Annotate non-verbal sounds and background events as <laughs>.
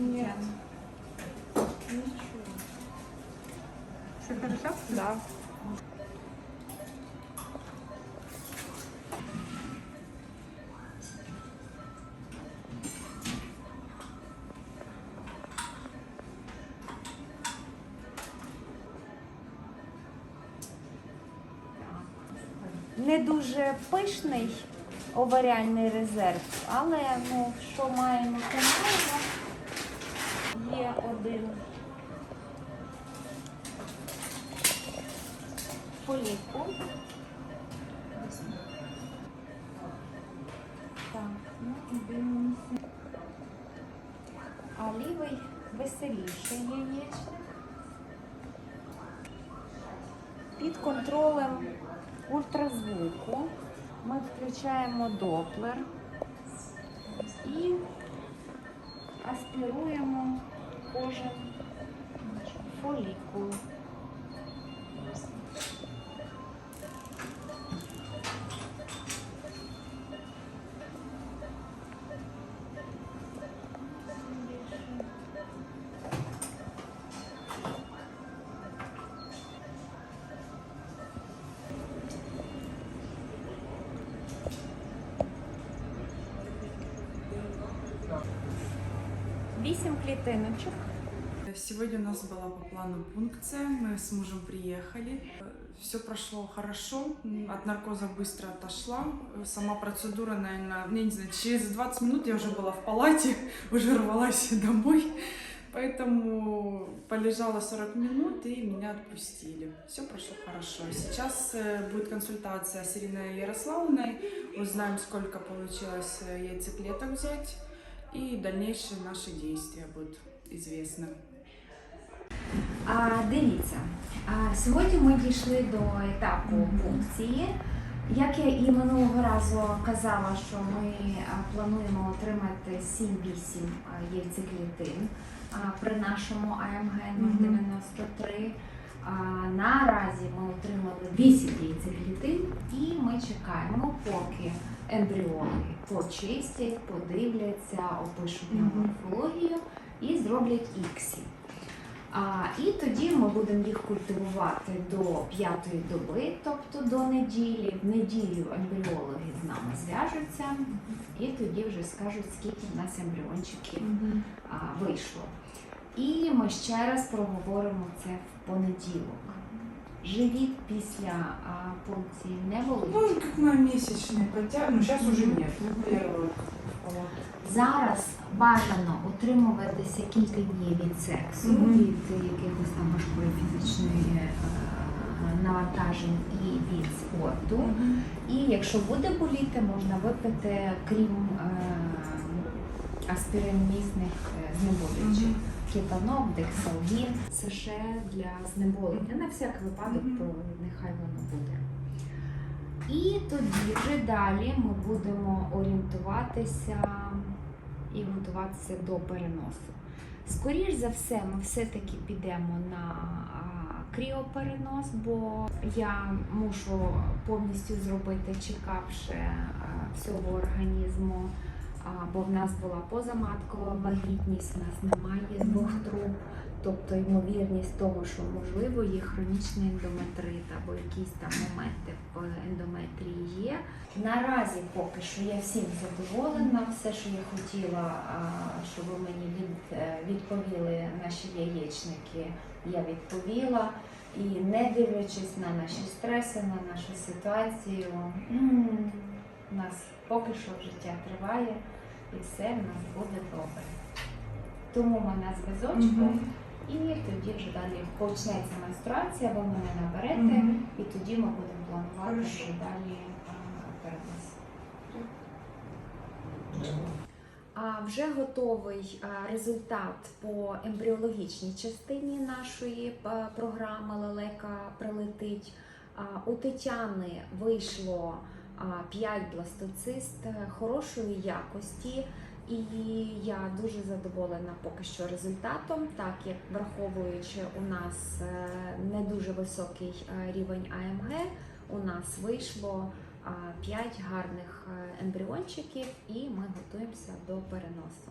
Нет. Ничего. Все хорошо? Да. Не дуже пишний оваріальний резерв, але ну, що маємо, то маємо. Один поліпу. Так, ну і дивимося. А лівий веселіший яєчник. Під контролем ультразвуку ми включаємо доплер і аспіруємо кожен фолікул. Вісім клітиночок. Сегодня у нас была по плану пункция, мы с мужем приехали. Все прошло хорошо, М, от наркоза быстро отошла. Сама процедура, наверное, я не знаю, через 20 минут я уже была в палате, <laughs> уже рвалась домой. Поэтому полежала 40 минут и меня отпустили. Все прошло хорошо. Сейчас э, будет консультация с Ириной Ярославовной. Узнаем, сколько получилось э, яйцеклеток взять. И дальнейшие наши действия будут известны. А, дивіться, а, сьогодні ми дійшли до етапу пункції. Як я і минулого разу казала, що ми а, плануємо отримати 7-8 а, яйцеклітин а, при нашому АМГ 093. А, наразі ми отримали 8 яйцеклітин і ми чекаємо, поки ембріологи почистять, подивляться, опишуть нам морфологію і зроблять іксі. А, і тоді ми будемо їх культивувати до п'ятої доби, тобто до неділі. В неділю ембріологи з нами зв'яжуться і тоді вже скажуть, скільки в нас ембріончиків а, вийшло. І ми ще раз проговоримо це в понеділок. Живіт після а, пункції не болить. Ну, как на месячные потяг, ну сейчас уже. Первый палату. Зараз бажано утримуватися кілька днів від сексу, Мгм. від якихось там важкої фізичної е, навантажень і від спорту. І якщо буде боліти, можна випити, крім е, аспиринмісних е, знеболюючих. Мгм. Кетанок, дексалгін. Це ще для знеболення. На всяк випадок, то нехай воно буде. І тоді вже далі ми будемо орієнтуватися і готуватися до переносу. Скоріш за все, ми все-таки підемо на кріоперенос, бо я мушу повністю зробити чекап ще всього організму. Бо в нас була позаматкова вагітність, в нас немає двох труб, тобто ймовірність того, що можливо є хронічний ендометрит або якісь там моменти в ендометрії є. Наразі поки що я всім задоволена. Все, що я хотіла, щоб ви мені е, відповіли наші яєчники, я відповіла. І не дивлячись на наші стреси, на нашу ситуацію, у нас поки що життя триває і все в нас буде добре. Тому ми на зв'язочку, і тоді вже далі почнеться менструація, ви мене наберете, Мгм. і тоді ми будемо планувати Хорошо. вже далі перенос. А вже готовий результат по ембріологічній частині нашої програми Лелека прилетить. У Тетяни вийшло 5 бластоцист е, хорошої якості, і я дуже задоволена поки що результатом, так як враховуючи у нас е, не дуже високий е, рівень АМГ, у нас вийшло 5 гарних ембріончиків, і ми готуємося до переносу.